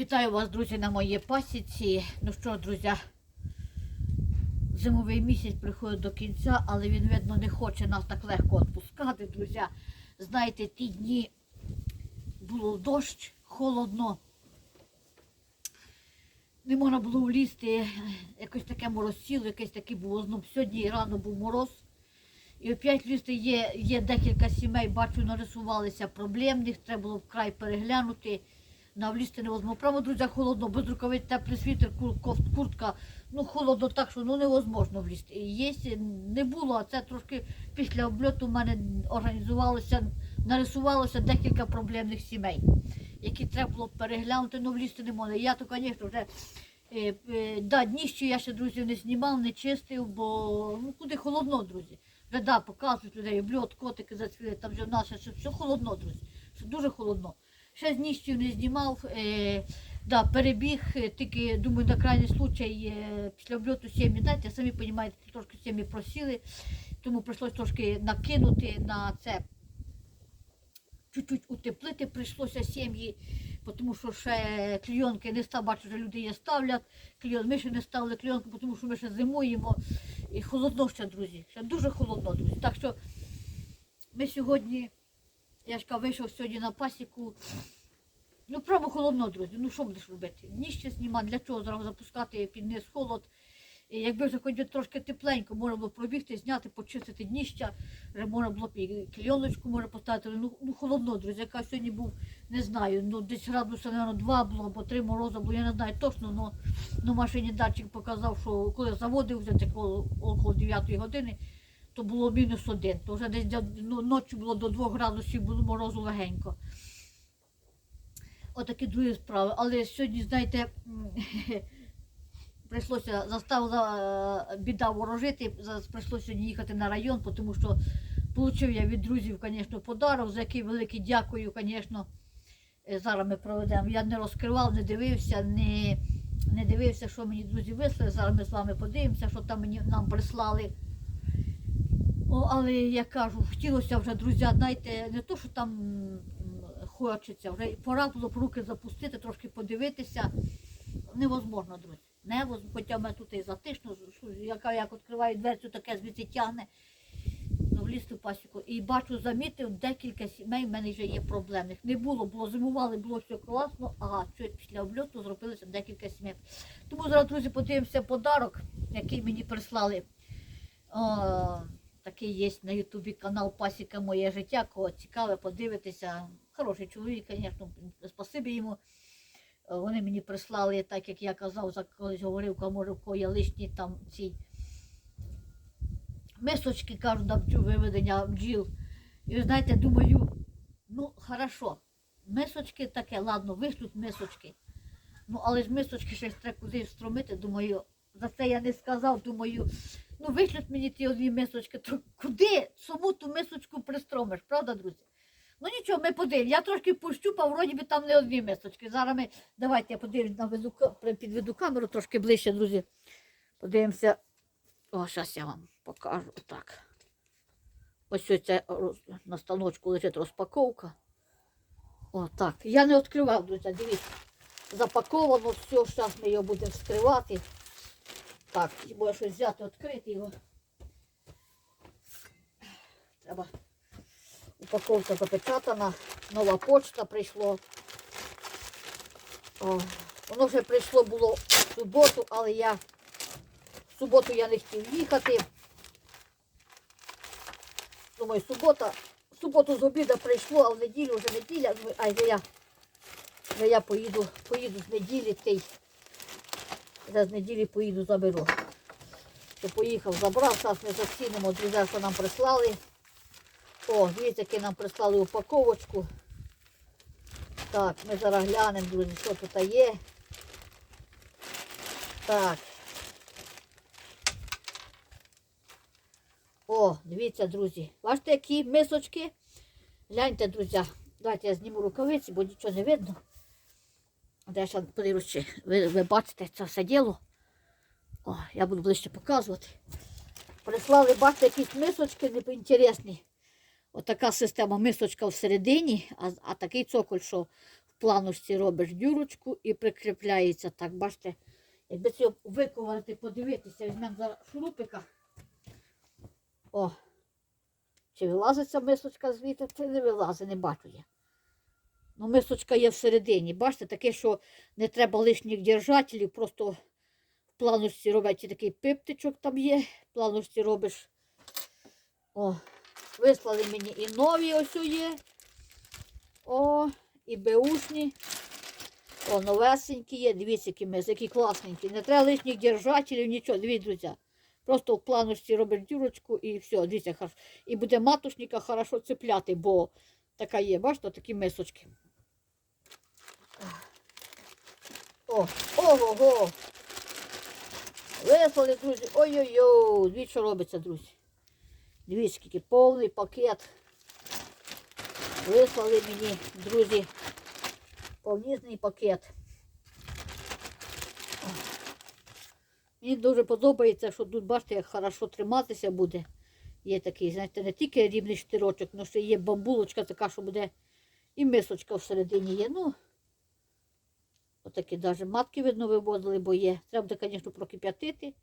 Вітаю вас, друзі, на моїй пасіці. Ну що, друзі, зимовий місяць приходить до кінця, але він, видно, не хоче нас так легко відпускати, друзі. Знаєте, ті дні було дощ, холодно. Не можна було влізти, якось таке морозціло, якесь таке було знов. Сьогодні рано був мороз. І опять лізти є, є декілька сімей, бачу, нарисувалися проблемних, треба було вкрай переглянути. На влізти невозможно. Право, друзі, холодно, без рукавиць, теплий світер, кур- куртка. Ну, холодно так, що ну невозможно влізти. Є, не було, а це трошки після обльоту в мене організувалося, нарисувалося декілька проблемних сімей, які треба було переглянути, ну влізти не можна. Я то, звісно, вже е, е, да, дніщу я ще друзів не знімав, не чистив, бо ну куди холодно, друзі. Вже да, показують людей, обльот, котики зацвіли, там вже в нас ще все холодно, друзі. Все дуже холодно. Ще з ніщу не знімав. Е, да, перебіг, е, тільки думаю, на крайній случай е, після обльоту сім'ї, знаєте, самі розумієте, трошки сім'ї просіли, тому прийшлося трошки накинути на це. Чуть-чуть утеплити прийшлося сім'ї, тому що ще клійонки не став, бачу, вже люди є ставлять. Клійон, ми ще не ставили клійонку, тому що ми ще зимуємо. І холодно ще, друзі. Ще дуже холодно, друзі. Так що ми сьогодні, я ж кажу, вийшов сьогодні на пасіку. Ну, право холодно, друзі. Ну що будеш робити? Ніще знімати, для чого зараз запускати під низ холод. І якби вже хоч трошки тепленько, можна було пробігти, зняти, почистити дніща, можна було б і кльоночку може поставити. Ну, ну холодно, друзі. Яка сьогодні був, не знаю, ну десь градуса, мабуть, два було, або три мороза, бо я не знаю точно, але ну, машині датчик показав, що коли заводився, це коло около 9 години, то було мінус один. То вже десь ну, ночі було до 2 градусів, було морозу легенько. Отакі другі справи. Але сьогодні, знаєте, прийшлося заставила е, біда ворожити. Прийшлося сьогодні їхати на район, тому що отримав я від друзів, звісно, подарок, за який велике дякую, звісно. Е, Зараз ми проведемо. Я не розкривав, не дивився, не, не дивився, що мені друзі вислали. Зараз ми з вами подивимося, що там мені нам прислали. О, але я кажу, хотілося вже, друзі, знаєте, не то, що там хочеться, вже пора було б руки запустити, трошки подивитися. Невозможно, друзі. Невозможно. Хоча в мене тут і затишно, яка як відкриваю дверцю, таке звідси тягне. Ну, в ліс в пасіку. І бачу, замітив, декілька сімей в мене вже є проблемних. Не було, було зимували, було все класно, ага, що після обльоту зробилося декілька сімей. Тому зараз, друзі, подивимося подарок, який мені прислали. О, такий є на Ютубі канал Пасіка Моє життя, кого цікаве, подивитися. Хороший чоловік, звісно, спасибі йому. Е, Вони мені прислали, так як я казав, за колись говорив, може в кого є лишні там ці мисочки, кажуть, на виведення бджіл. І ви знаєте, думаю, ну хорошо, мисочки таке, ладно, вишлють мисочки. Ну, але ж мисочки ще треба кудись встромити, думаю, за це я не сказав, думаю, ну вишлють мені ті одні мисочки, то куди саму ту мисочку пристромиш, правда, друзі? Ну нічого, ми подивимося. Я трошки пощупав, вроді би там не одні мисочки. Зараз ми, давайте я подивлюсь, наведу, підведу камеру трошки ближче, друзі. Подивимося. О, зараз я вам покажу. Так. Ось ось це на станочку лежить розпаковка. О, так. Я не відкривав, друзі, дивіться. Запаковано все, зараз ми його будемо вскривати. Так, може щось взяти, відкрити його. Треба. Упаковка запечатана, нова почта прийшло. О, воно вже прийшло було в суботу, але я в суботу я не хотів їхати. Думаю, субота, в суботу з обіду прийшло, а в неділю вже неділя. Ай, я, я поїду, поїду з неділі той. Вже з неділі поїду заберу. То поїхав, забрав, зараз ми зацінимо, що нам прислали. О, дивіться, які нам прислали упаковочку. Так, ми зараз глянемо, друзі, що тут є. Так. О, дивіться, друзі. Бачите, які мисочки? Гляньте, друзі. Давайте я зніму рукавиці, бо нічого не видно. Де подивлюсь, ви, ви бачите це все діло. О, я буду ближче показувати. Прислали, бачите, якісь мисочки неінтересні. Отака система мисочка всередині, а, а такий цоколь, що планочці робиш дюрочку і прикріпляється так. Бачите, якби це виковарити, подивитися, візьмемо зараз шурупика. О, чи вилазить ця мисочка звідти, чи не вилазить, не бачу я. Ну, мисочка є всередині. Бачите, таке, що не треба лишніх держателів, просто в планочці робити такий пиптичок там є. В планочці робиш. О, вислали мені і нові ось є. О, і беушні. О, новесенькі є. Дивіться, які мис, які класненькі. Не треба лишніх держателів, нічого. Дивіться, друзі. Просто в планочці робиш дюрочку і все, дивіться. І буде матушника хорошо цепляти, бо така є, бачите, такі мисочки. О, ого-го. Вислали, друзі. Ой-ой-ой, дивіться, що робиться, друзі. Дивіться, скільки повний пакет. Вислали мені, друзі, повнісний пакет. Мені дуже подобається, що тут, бачите, як хорошо триматися буде. Є такий, знаєте, не тільки рівний штирочок, але ще є бамбулочка така, що буде і мисочка всередині є. Ну, отакі навіть матки, видно, виводили, бо є. Треба буде, звісно, прокип'ятити.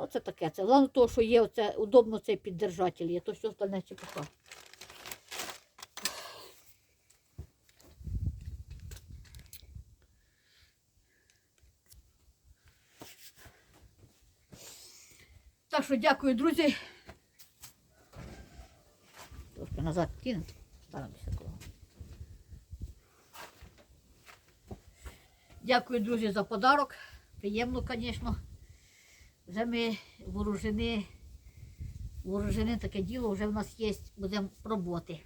Ну, це таке. Це головне того, що є оце, удобно цей піддержатель є, то все остальне чепуха. Так що дякую, друзі. Трошки назад кинемо. Старамося кого. Дякую, друзі, за подарок. Приємно, звісно. Вже ми вооружені, вооружені таке діло, вже в нас є, будемо пробувати.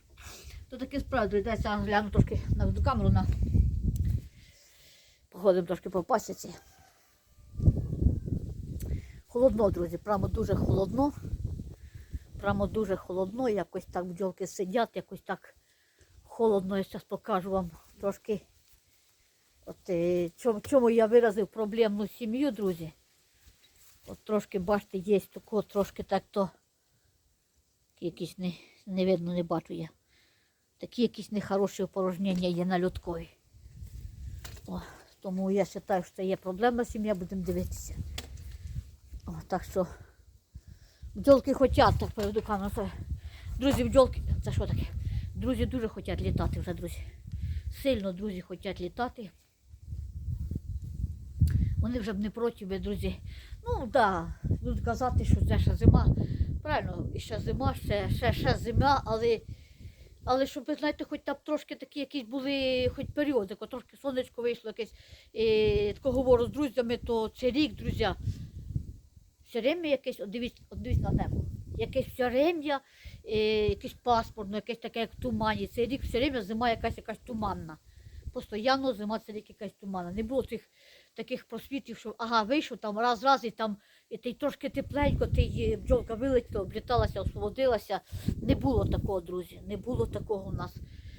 То таке справді, доведеться гляну трошки на камеру на походимо трошки по пасіці. Холодно, друзі, прямо дуже холодно. Прямо дуже холодно, якось так бджолки сидять, якось так холодно. Я зараз покажу вам трошки. От е, чому, я виразив проблемну сім'ю, друзі. От трошки, бачите, є тако, трошки так то якісь не, не видно, не бачу я. Такі якісь нехороші опорожнення є на людкові. О, тому я вважаю, що є проблемна сім'я, будемо дивитися. О, так що бджолки хочуть, так поведу камеру. Друзі, бджолки, це що таке? Друзі дуже хочуть літати вже, друзі. Сильно друзі хочуть літати. Вони вже б не проти, друзі. Ну так, да, будуть казати, що це ще зима. Правильно, і ще зима, ще, ще, ще зима, але, але щоб, ви знаєте, хоч там трошки такі якісь були, хоч періоди, трошки сонечко вийшло якесь, і, тако говорю з друзями, то це рік, друзі. Все время якесь, дивіться, дивіться на небо. Якесь все время, е, якийсь паспортно, якесь таке, як тумані. Цей рік все время зима якась якась туманна. Постоянно зима це рік якась туманна. Не було цих таких просвітів, що ага, вийшов там раз-раз і там і ти трошки тепленько, ти бджолка вилетіла, обліталася, освободилася. Не було такого, друзі. Не було такого у нас.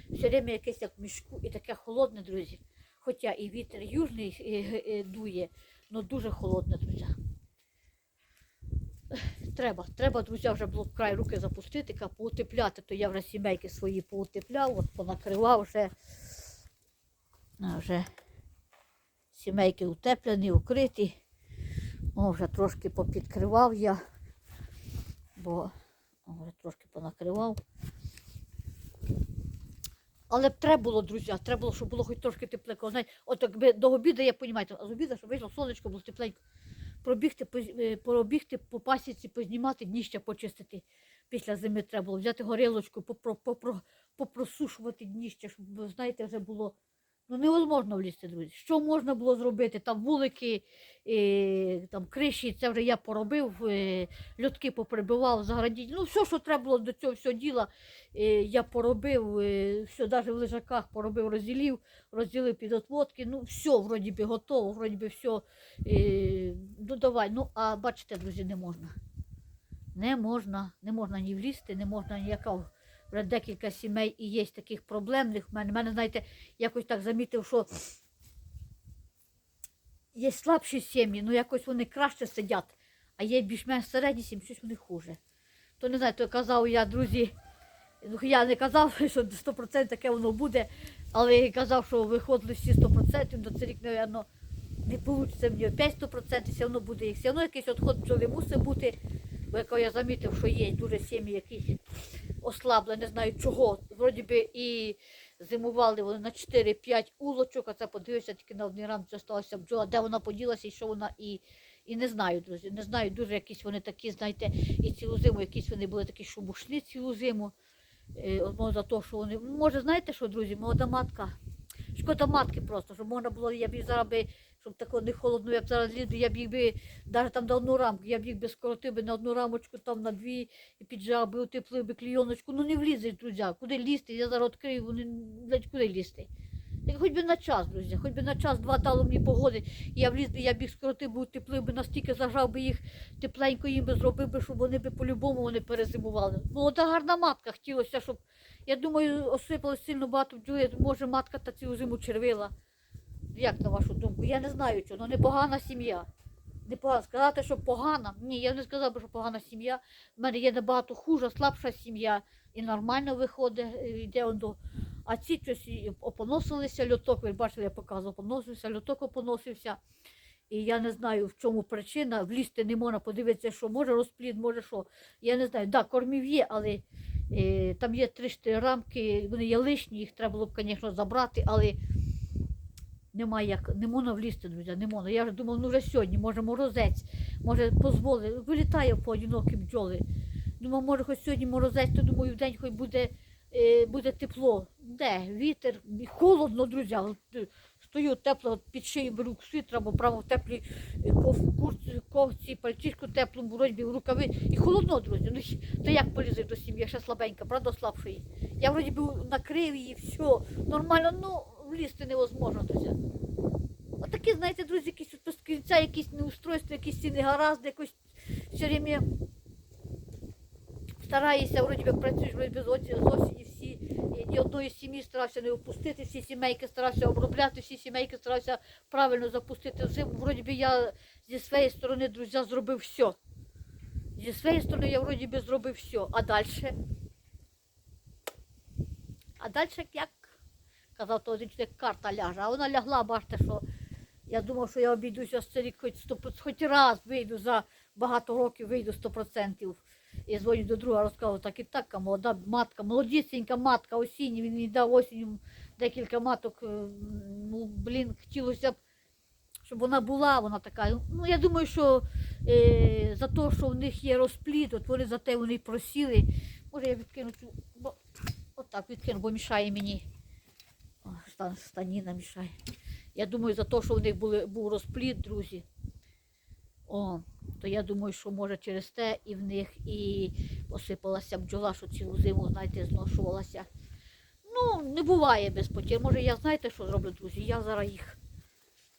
Все время якесь як в мішку і таке холодне, друзі. Хоча і вітер южний е, е, дує, але дуже холодне, друзі. Треба, треба, друзі, вже було край руки запустити, поутепляти, то я вже сімейки свої поутепляв, от понакривав вже. Вже сімейки утеплені, укриті. О, вже трошки попідкривав я, бо о, вже трошки понакривав. Але б треба було, друзі, треба було, щоб було хоч трошки тепленько. Знаєте, от якби до обіду, я розумію, а з обіду, щоб вийшло сонечко, було тепленько. Пробігти, е, пробігти по пасіці, познімати, дніща почистити. Після зими треба було взяти горілочку, попро, попро, попросушувати дніща, щоб, знаєте, вже було ну, невозможно влізти, друзі. Що можна було зробити? Там вулики, е, там криші, це вже я поробив, е, льотки поприбивав, заградіть. Ну, все, що треба було до цього всього діла, е, я поробив, е, все, навіть в лежаках поробив, розділив, розділив під отводки. Ну, все, вроді би готово, вроді би все. Е, ну, давай. Ну, а бачите, друзі, не можна. Не можна, не можна ні влізти, не можна ніяка. Вже декілька сімей і є таких проблемних. В мене, в мене, знаєте, якось так замітив, що є слабші сім'ї, ну якось вони краще сидять, а є більш-менш середні сім'ї, щось вони хуже. То не знаю, то казав я, друзі, Ну, я не казав, що 100% таке воно буде, але я казав, що виходили всі 100%, до цей рік, мабуть, не вийде мені опять 100%, все одно буде їх. Все одно якийсь відход бджоли мусить бути. Бо як я замітив, що є дуже сім'ї якісь ослабли, не знаю чого. Вроді би і зимували вони на 4-5 улочок, а це подивився тільки на одній ранці залишилася бджола, де вона поділася і що вона і. І не знаю, друзі, не знаю, дуже якісь вони такі, знаєте, і цілу зиму якісь вони були такі шубушні цілу зиму. Е, за те, що вони. Може, знаєте що, друзі, молода матка. Шкода матки просто, щоб можна було, я б зараз би, щоб тако не холодно, я б зараз лізу, я б їх би, навіть там на одну рамку, я б їх би скоротив би на одну рамочку, там на дві, і піджав би, утеплив би клійоночку. Ну не влізеш, друзі, куди лізти, я зараз відкрию, вони, блядь, куди лізти. Так хоч би на час, друзі, хоч би на час два дало мені погоди, і я вліз би, я б їх скоротив би, утеплив би, настільки зажав би їх тепленько їм би зробив би, щоб вони би по-любому вони перезимували. Молода гарна матка, хотілося, щоб, я думаю, осипалось сильно багато бджоли, може матка та цілу зиму червила. Як на вашу думку? Я не знаю чого, ну непогана сім'я. Непогана. Сказати, що погана. Ні, я не сказав що погана сім'я. У мене є набагато хужа, слабша сім'я. І нормально виходить, е, йде он до. А ці щось опоносилися, льоток, ви бачили, я показував, опоносився, льоток опоносився. І я не знаю, в чому причина. Влізти не можна, подивитися, що може розплід, може що. Я не знаю. Так, да, кормів є, але е, там є 3-4 рамки, вони є лишні, їх треба було б, звісно, забрати, але немає як, не можна влізти, друзі, не можна. Я ж думав, ну вже сьогодні, може морозець, може дозволить. Вилітає поодинокі бджоли. Думав, може хоч сьогодні морозець, то думаю, в день хоч буде, е, буде тепло. Де? Вітер, холодно, друзі. Е, Стою тепло, під шиї беру світра, бо право в теплій е, курці, ковці, пальчишку теплому, вроді в рукави. І холодно, друзі. Ну, то як полізти до сім'ї, ще слабенька, правда, слабшої. Я вроді би накрив її, все, нормально, ну влізти невозможно, друзі. Отакі, знаєте, друзі, якісь кінця, якісь неустройства, якісь негаразди, якось все время стараєшся, вроді би працюєш вроді би з оці- з всі, і ні одної сім'ї старався не опустити, всі сімейки старався обробляти, всі сімейки старався правильно запустити в. Вроді би я зі своєї сторони, друзі, зробив все. Зі своєї сторони я вроді би зробив все. А далі? А далі як казав, то чоловік карта ляже, а вона лягла, бачите, що я думав, що я обійдуся з цей рік хоч, 100%, хоч раз вийду за багато років, вийду 100%. І дзвоню до друга, розказав, так і так, молода матка, молодісінька матка, осіння, він мені дав осінню декілька маток. е, Ну, блін, хотілося б, щоб вона була, вона така. Ну, я думаю, що е, за те, що в них є розплід, от вони за те вони просіли. Може, я відкину цю, бо отак відкину, бо мішає мені. Станіна мішає. Я думаю, за те, що в них були, був розплід, друзі. О, то я думаю, що може через те і в них і осипалася бджола, що цілу зиму, знаєте, зношувалася. Ну, не буває без потір. Може, я знаєте, що зроблю, друзі? Я зараз їх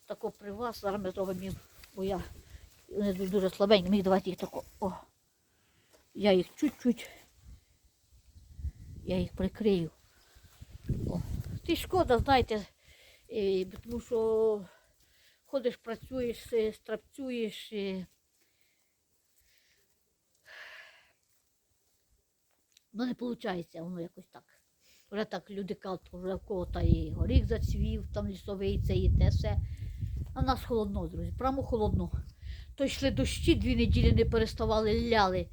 тако при вас, зараз ми зробимо бо я вони дуже слабенькі. Мені давайте їх тако. О. Я їх чуть-чуть. Я їх прикрию. О. Ти шкода, знаєте, тому що ходиш, працюєш, е, страпцюєш. е. Ну, не виходить, воно якось так. Вже так люди кажуть, вже в кого та і горіх зацвів, там лісовий, це і те все. А нас холодно, друзі, прямо холодно. То йшли дощі, дві неділі не переставали, ляли.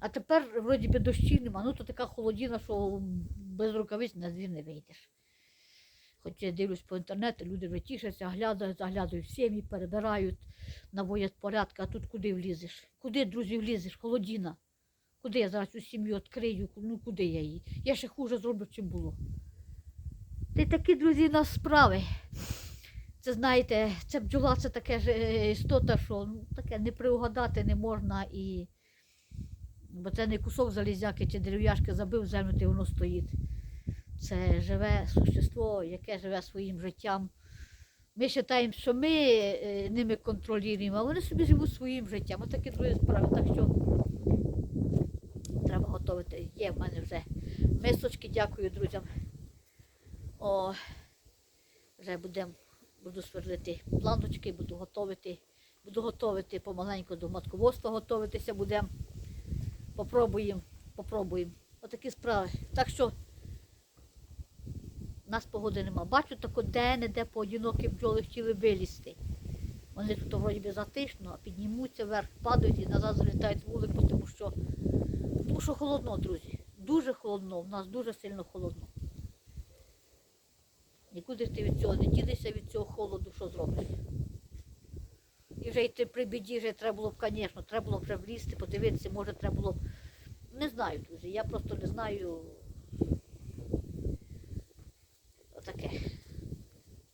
А тепер, вроді би, дощів нема. Ну, то така холодіна, що без рукавиць на двір не вийдеш. Хоч я дивлюсь по інтернету, люди вже тішаться, глядають, заглядають в сім'ї, перебирають, наводять порядки, а тут куди влізеш? Куди, друзі, влізеш? Холодіна. Куди я зараз цю сім'ю відкрию? Ну куди я її? Я ще хуже зроблю, чим було. Й такі, друзі, у нас справи. Це знаєте, це бджола, це таке ж е, істота, що ну, таке не приугадати не можна і. Бо це не кусок залізяки чи дерев'яшки забив землю, і воно стоїть. Це живе существо, яке живе своїм життям. Ми вважаємо, що ми е, ними контролюємо, а вони собі живуть своїм життям. Ось такі другі справи. Так що треба готувати. Є в мене вже мисочки, дякую друзям. О, вже будемо, буду сверлити планочки, буду готувати. Буду готувати помаленьку до матководства готуватися будемо. Попробуємо, попробуємо. Отакі справи. Так що у нас погоди нема. Бачу, тако де-не-де поодинокі бджоли хотіли вилізти. Вони тут вроді би затишно, а піднімуться вверх, падають і назад залітають вулику, тому що, тому що холодно, друзі. Дуже холодно, в нас дуже сильно холодно. Нікуди ти від цього не дінешся, від цього холоду, що зробиш. І вже йти при біді, вже треба було б, звісно, треба було б вже влізти, подивитися, може треба було б. Не знаю, друзі, я просто не знаю. Отаке.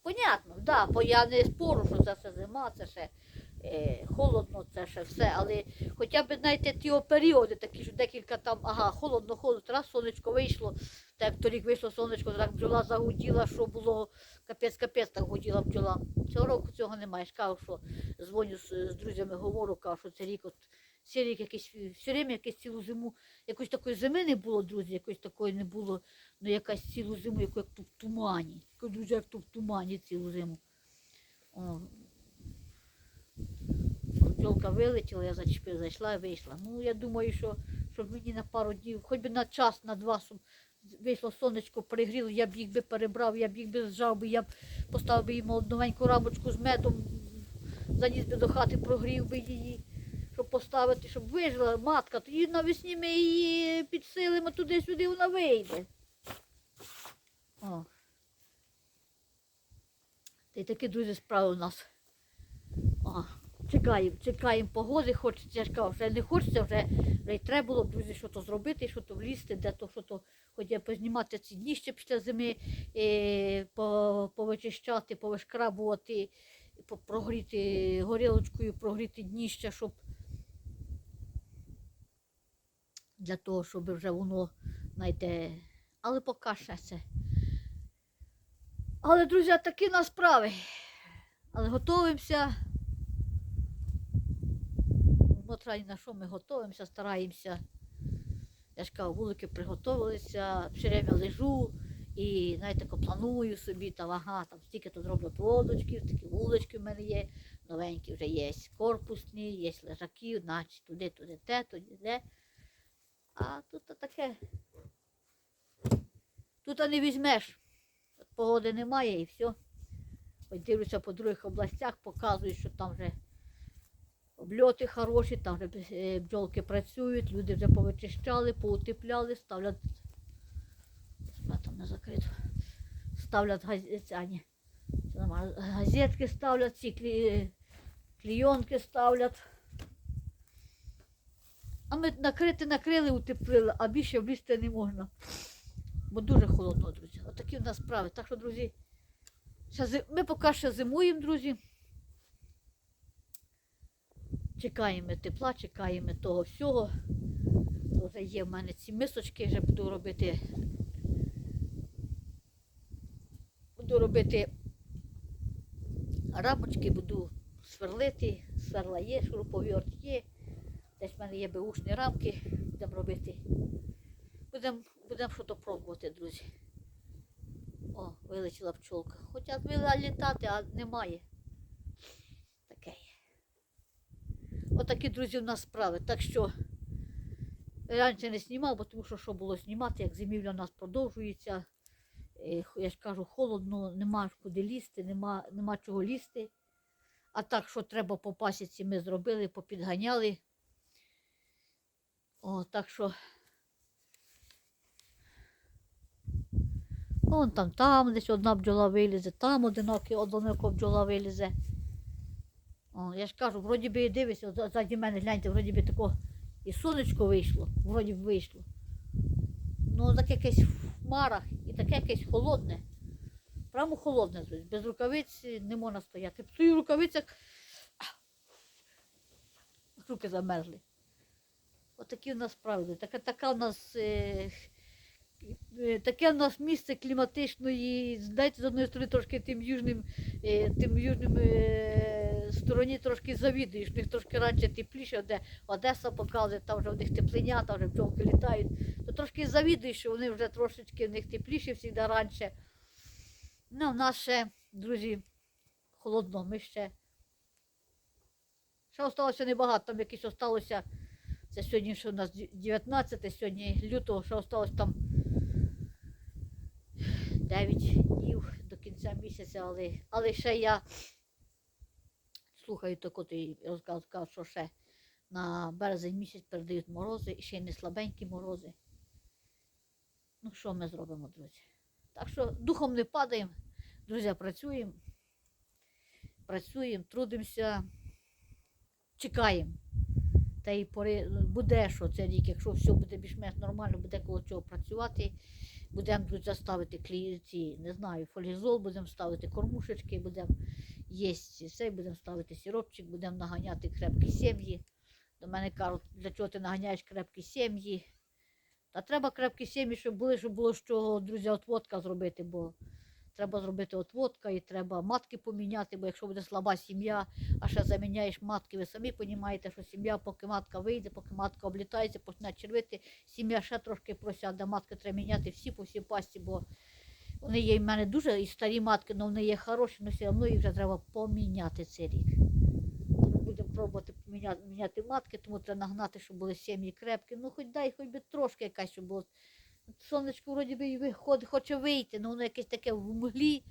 Понятно, да, бо я не спору, що це все зима, це ще е, холодно, це ще все, але хоча б, знаєте, ті періоди такі, що декілька там, ага, холодно, холодно, раз сонечко вийшло, так як торік вийшло сонечко, так бджола загуділа, що було капець-капець так гуділа бджола. Цього року цього немає. Я кажу, що дзвоню з, з друзями, говорю, кажу, що це рік, от цей рік якийсь, все время якесь цілу зиму, якоїсь такої зими не було, друзі, якоїсь такої не було, ну якась цілу зиму, як тут в тумані. Дуже як тут в тумані цілу зиму. О, вилетіла, я зачепила, зайшла і вийшла. Ну, я думаю, що щоб мені на пару днів, хоч би на час, на два, щоб вийшло сонечко, пригріло, я б їх би перебрав, я б їх би зжав би, я б поставив би їм одновеньку рамочку з медом, заніс би до хати, прогрів би її, щоб поставити, щоб вижила матка. Тоді навесні ми її підсилимо туди-сюди, вона вийде. О. Та й такі друзі справи у нас. О, чекаємо, чекаємо погоди, хочеться, я ж кажу, вже не хочеться, вже, вже й треба було, друзі, що то зробити, що то влізти, де то, що то, хоч я познімати ці дніща після зими, е, по, повичищати, повишкрабувати, прогріти горілочкою, прогріти дніща, щоб для того, щоб вже воно, знаєте, але поки ще це. Але, друзі, такі в нас справи. Але готуємося. Смотря на що ми готуємося, стараємося. Я ж кажу, вулики приготувалися, все время лежу і знаєте, планую собі, там, ага, там стільки тут роблять лодочки, такі вулички в мене є, новенькі вже є корпусні, є лежаки, значить туди, туди, те, туди, де. А тут таке. Тут не візьмеш. Погоди немає і все. Ось дивлюся по других областях, показують, що там вже обльоти хороші, там вже е, бджолки працюють, люди вже повичищали, поутепляли, ставлять. Там не закрито. Ставлять газетки ставлять, ці клі... клійонки ставлять. А ми накрити накрили, утеплили, а більше влізти не можна. Бо дуже холодно, друзі. Отакі в нас справи. Так що, друзі, ми поки що зимуємо, друзі. Чекаємо тепла, чекаємо того всього. Вже є в мене ці мисочки, вже буду робити. Буду робити рамочки, буду сверлити. Сверла є, шуруповерт є. Десь в мене є беушні рамки, будемо робити. Будемо будем щось пробувати, друзі. О, вилетіла пчолка. Хоча вила літати, а немає. Таке. Отакі, друзі, в нас справи. Так що раніше не знімав, бо тому що що було знімати, як зимівля у нас продовжується. Е, Я ж кажу, холодно, нема куди лізти, нема, нема чого лізти. А так, що треба по пасіці, ми зробили, попідганяли. О, так що. Вон там, там десь одна бджола вилізе, там одинокі, одинока бджола вилізе. О, я ж кажу, вроді би і дивишся, от ззаді мене гляньте, вроді би тако і сонечко вийшло, вроді б вийшло. Ну, так якесь в хмарах і таке якесь холодне. Прямо холодне, друзі. Без рукавиць не можна стояти. В своїх рукавицях руки замерзли. Отакі в нас справи. Така, така в нас, е, е, таке в нас місце кліматичної, знаєте, з одної сторони трошки тим южним, е, тим южним е, стороні трошки завідуєш. В них трошки раніше тепліше, де Одеса показує, там вже в них теплиня, там вже бджолки літають. То трошки завідуєш, що вони вже трошечки в них тепліше завжди раніше. Ну, в нас ще, друзі, холодно, ми ще. Ще осталося небагато, там якісь осталося Це сьогодні що у нас 19, сьогодні лютого, що осталось там 9 днів до кінця місяця, але, але ще я слухаю таку ти розказ, сказав, що ще на березень місяць передають морози, і ще й не слабенькі морози. Ну, що ми зробимо, друзі? Так що духом не падаємо, друзі, працюємо, працюємо, трудимося, чекаємо. Та й пори буде, що це рік, якщо все буде більш-менш нормально, буде коло чого працювати. Будемо друзі, ставити клієнці, не знаю, фолізол, будемо ставити кормушечки, будемо їсти цей, будемо ставити сиропчик, будемо наганяти крепкі сім'ї. До мене кажуть, для чого ти наганяєш крепкі сім'ї? Та треба крепкі сім'ї, щоб були, щоб було що, друзі, отводка зробити, бо треба зробити отводка і треба матки поміняти, бо якщо буде слаба сім'я, а ще заміняєш матки, ви самі розумієте, що сім'я, поки матка вийде, поки матка облітається, почне червити, сім'я ще трошки просяде, матки треба міняти всі по всій пасті, бо вони є в мене дуже і старі матки, але вони є хороші, але все одно їх вже треба поміняти цей рік. Будемо пробувати поміняти міняти матки, тому треба нагнати, щоб були сім'ї крепкі. Ну хоч дай, хоч би трошки якась, щоб було. Сонечко вроді би і виходить, хоче вийти, але воно якесь таке в мглі.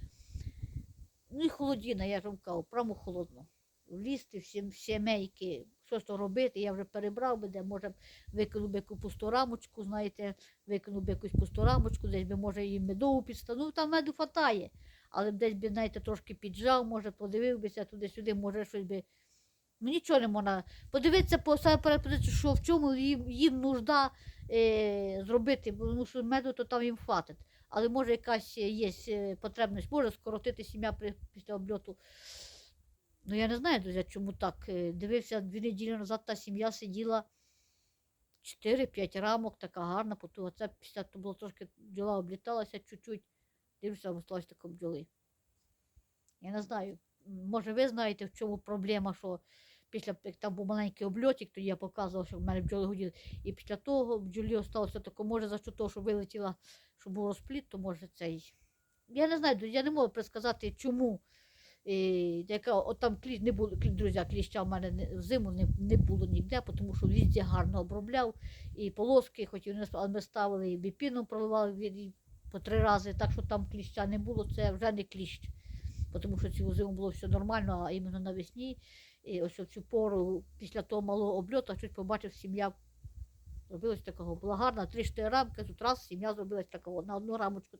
Ну і холодіна, я ж вам кажу, прямо холодно. Влізти всі, в сімейки, щось то робити, я вже перебрав би, де може викинув би яку пусту рамочку, знаєте, викинув би якусь пусту рамочку, десь би може і медову підстанув, ну там меду хватає. Але б десь би, знаєте, трошки піджав, може, подивив бися туди-сюди, може щось би. Ну нічого не можна. Подивитися по перед, що в чому їм, їм нужда е, зробити, бо ну, що меду то там їм хватить. Але може якась є е, потребність, може скоротити сім'я після обльоту. Ну я не знаю, друзі, чому так. Е, Дивився дві неділі назад, та сім'я сиділа 4-5 рамок, така гарна, потім це після то було трошки бджола обліталася чуть-чуть. Дивлюся, осталось таке бджоли. Я не знаю. Може, ви знаєте, в чому проблема, що після як там був маленький обльотик, тоді я показував, що в мене бджоли гуділи. І після того бджолі осталося таке, може, за що того, що вилетіла, що був розпліт, то може цей. Я не знаю, я не можу предсказати, чому. І, яка, от там кліщ, не було, клі- друзі, кліща в мене не, взиму не, не було ніде, тому що візді гарно обробляв. І полоски, хоч і ми ставили, і біпіном проливали від- по три рази, так що там кліща не було, це вже не кліщ. Тому що цю зиму було все нормально, а іменно навесні, і ось в цю пору, після того малого обльоту, чуть побачив, сім'я зробилась такого. Була гарна, три-чотири рамки, тут раз сім'я зробилась такого на одну рамочку.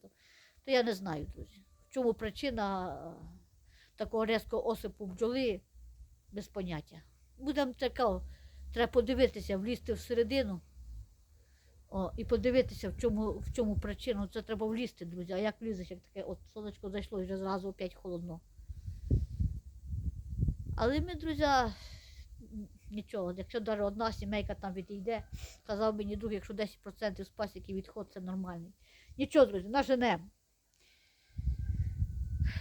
То я не знаю, друзі. В чому причина е, такого різкого осипу бджоли, без поняття. Будемо такого, треба подивитися, влізти всередину. О, і подивитися, в чому, в чому причина. Це треба влізти, друзі. А як влізеш, як таке, от сонечко зайшло і вже зразу опять холодно. Але ми, друзі, нічого, якщо навіть одна сімейка там відійде, казав мені друг, якщо 10% з пасіки відход, це нормальний. Нічого, друзі, наженемо.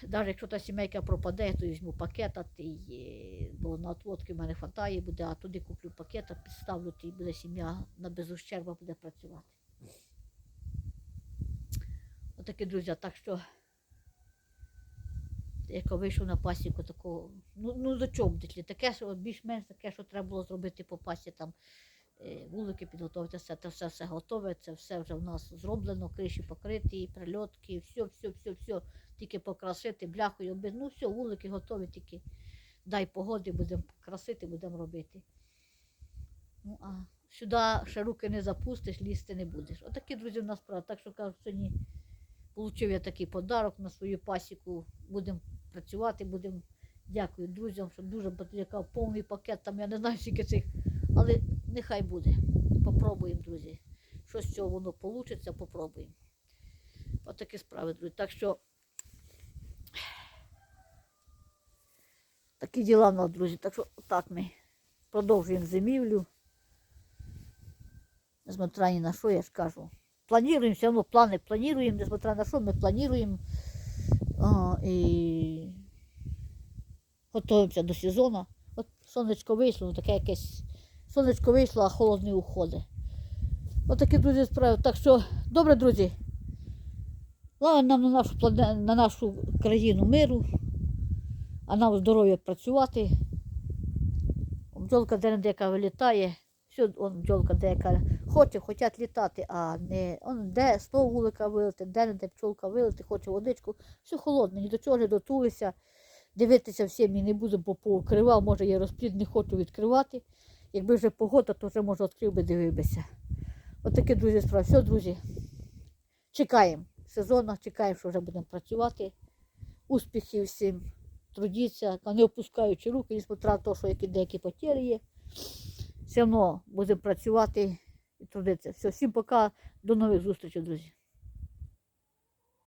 Навіть якщо та сімейка пропаде, то візьму пакета, і, е, бо на отводки в мене хватає буде, а туди куплю пакета, підставлю, і буде сім'я на безущерба буде працювати. Отакі, друзі, так що як вийшов на пасіку такого, ну, ну до буде? Таке, що більш-менш таке, що треба було зробити по пасі, там е, вулики підготувати, все, це все, все готове, це все вже в нас зроблено, криші покриті, прильотки, все, все, все, все, тільки покрасити, бляхою оббити. Ну все, вулики готові, тільки дай погоди, будемо красити, будемо робити. Ну, а сюди ще руки не запустиш, лізти не будеш. Отакі, друзі, в нас справа. Так що кажу, сьогодні отримав я такий подарок на свою пасіку. Будемо працювати, будемо. Дякую друзям, що дуже яка повний пакет, там я не знаю, скільки цих, але нехай буде. Попробуємо, друзі. Що з цього воно вийде, попробуємо. Отакі справи, друзі. Так що такі діла в нас, друзі. Так що так ми продовжуємо зимівлю. Несмотря ні на що, я ж кажу. Плануємо, все одно плани плануємо, несмотря на що, ми плануємо. І готуємося до сезону. От сонечко вийшло, ну, таке якесь сонечко вийшло, а холод не уходить. Отакі, друзі, справи. Так що, добре, друзі. Слава нам на нашу, на нашу країну миру, а нам здоров'я працювати. Бджолка де яка вилітає, Все, бджолка деяка хоче, хочуть літати, а не он де з вулика вилити, де не де пчолка вилити, хоче водичку. Все холодне, ні до чого не дотулися. Дивитися всім і не буду, бо поукривав, може я розплід не хочу відкривати. Якби вже погода, то вже може відкрив би, дивився. Отаке, друзі, справа. Все, друзі. Чекаємо сезону, чекаємо, що вже будемо працювати. Успіхів всім, трудіться, не опускаючи руки, несмотря на те, що які деякі потери є. Все одно будемо працювати і трудитися. Все, всім пока, до нових зустрічей, друзі.